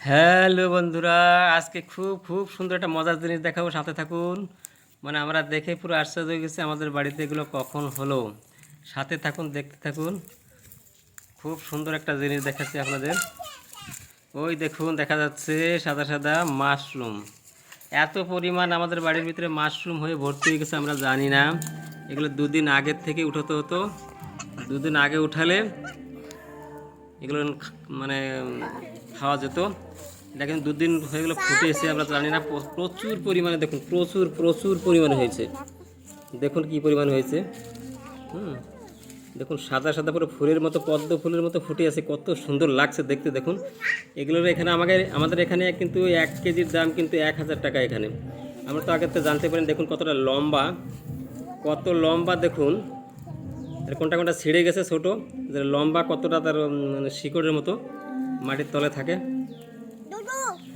Hello বন্ধুরা, আজকে খুব খুব সুন্দর একটা মজার জিনিস দেখাবো, সাথে থাকুন। মানে আমরা দেখে পুরো আশ্চর্য হয়ে গেছি আমাদের বাড়িতে এগুলো কখন হলো। সাথে থাকুন, দেখতে থাকুন। খুব সুন্দর একটা জিনিস দেখাচ্ছি আপনাদের। ওই দেখুন, দেখা যাচ্ছে সাদা সাদা মাশরুম। এত পরিমাণ আমাদের বাড়ির ভিতরে মাশরুম হয়ে ভর্তি হয়ে গেছে, আমরা জানি না। এগুলো দুদিন আগের থেকে উঠাতে হতো। দুদিন আগে উঠালে এগুলো মানে খাওয়া যেত। এটা কিন্তু দুদিন হয়ে গেলো ফুটে এসে আমরা জানি না প্রচুর পরিমাণে দেখুন, প্রচুর প্রচুর পরিমাণে হয়েছে। দেখুন কি পরিমাণ হয়েছে। হুম, দেখুন সাদা সাদা পুরো ফুলের মতো, পদ্ম ফুলের মতো ফুটে আছে, কত সুন্দর লাগছে দেখতে দেখুন। এগুলোর এখানে আমাকে, আমাদের এখানে কিন্তু এক কেজির দাম কিন্তু এক হাজার টাকা এখানে। আমরা তো আগে তো জানতে পারেন, দেখুন কতটা লম্বা, কত লম্বা দেখুন। কোনটা কোনটা ছিঁড়ে গেছে ছোটো, যে লম্বা কতটা তার মানে শিকড়ের মতো। মাটির তলে থাকে।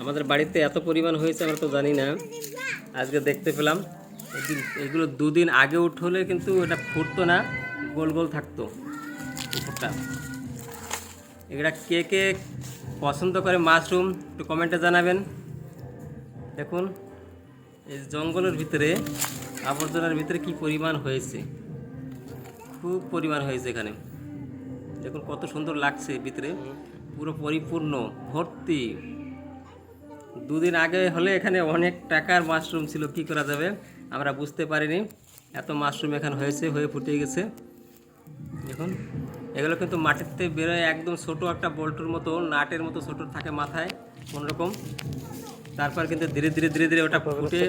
আমাদের বাড়িতে এত পরিমাণ হয়েছে আমরা তো জানি না। আজকে দেখতে পেলাম। এগুলো দুদিন আগে উঠলে কিন্তু এটা ফুটতো না গোল গোল থাকতো উপরটা। এগুলা কে কে পছন্দ করে মাশরুম একটু কমেন্টে জানাবেন। দেখুন এই জঙ্গলের ভিতরে আবর্জনার ভিতরে কি পরিমাণ হয়েছে। খুব পরিমাণ হয়েছে এখানে। দেখুন কত সুন্দর লাগছে ভিতরে। পুরো পরিপূর্ণ ভর্তি। দুদিন আগে হলে এখানে অনেক টাকার মাশরুম ছিল, কি করা যাবে আমরা বুঝতে পারিনি। এত মাশরুম এখানে হয়েছে, হয়ে ফুটে গেছে। দেখুন, এগুলো কিন্তু মাটিতে বেরোয় একদম ছোট একটা বল্টুর মতো, নাটের মতো ছোট থাকে মাথায়, কোনোরকম। তারপর কিন্তু ধীরে ধীরে ধীরে ধীরে ওটা ফুটে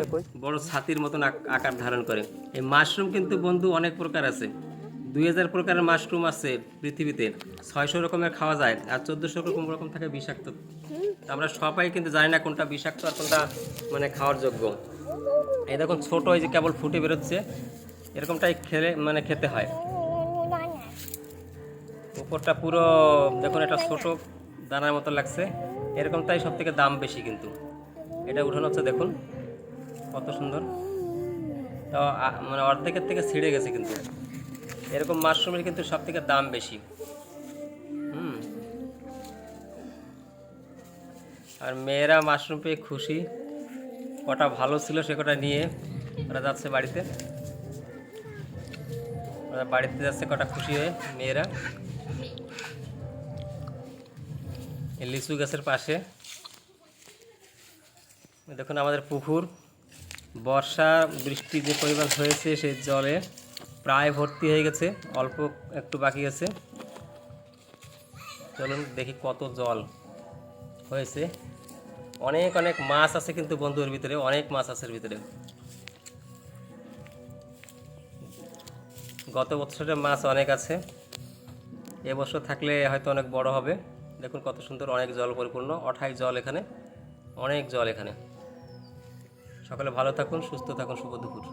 বড় ছাতির মতন আকার ধারণ করে। এই মাশরুম কিন্তু বন্ধু অনেক প্রকার আছে। দুই হাজার প্রকারের মাশরুম আছে পৃথিবীতে। ছয়শো রকমের খাওয়া যায় আর চোদ্দোশো রকম রকম থাকে বিষাক্ত। আমরা সবাই কিন্তু জানি না কোনটা বিষাক্ত আর কোনটা মানে খাওয়ার যোগ্য। এই দেখুন, ছোট এই যে কেবল ফুটে বেরোচ্ছে, এরকমটাই খেলে মানে খেতে হয়। উপরটা পুরো দেখুন এটা ছোট দানার মতো লাগছে। এরকমটাই সব থেকে দাম বেশি কিন্তু। এটা উঠানো হচ্ছে, দেখুন, কত সুন্দর। তো মানে অর্ধেকের থেকে ছিঁড়ে গেছে কিন্তু। এরকম মাশরুমের কিন্তু সব থেকে দাম বেশি। আর মেয়েরা মাশরুম পেয়ে খুশি। কটা ভালো ছিল সে কটা নিয়ে ওরা যাচ্ছে বাড়িতে। ওরা বাড়িতে যাচ্ছে কটা খুশি হয়ে মেয়েরা। লিচু গাছের পাশে। দেখুন আমাদের পুকুর। বর্ষা বৃষ্টি যে পরিমাণ হয়েছে সেই জলে প্রায় ভর্তি হয়ে গেছে, অল্প একটু বাকি আছে। চলুন দেখি কত জল হয়েছে। অনেক অনেক মাছ আছে কিন্তু বন্ধুর ভিতরে, অনেক মাছ আছে ভিতরে। গত বছরের মাছ অনেক আছে এবছর থাকলে হয়তো অনেক বড় হবে। দেখুন কত সুন্দর অনেক জল পরিপূর্ণ, অঠাই জল এখানে, অনেক জল এখানে। সকালে ভালো থাকুন, সুস্থ থাকুন, শুভ দুপুর।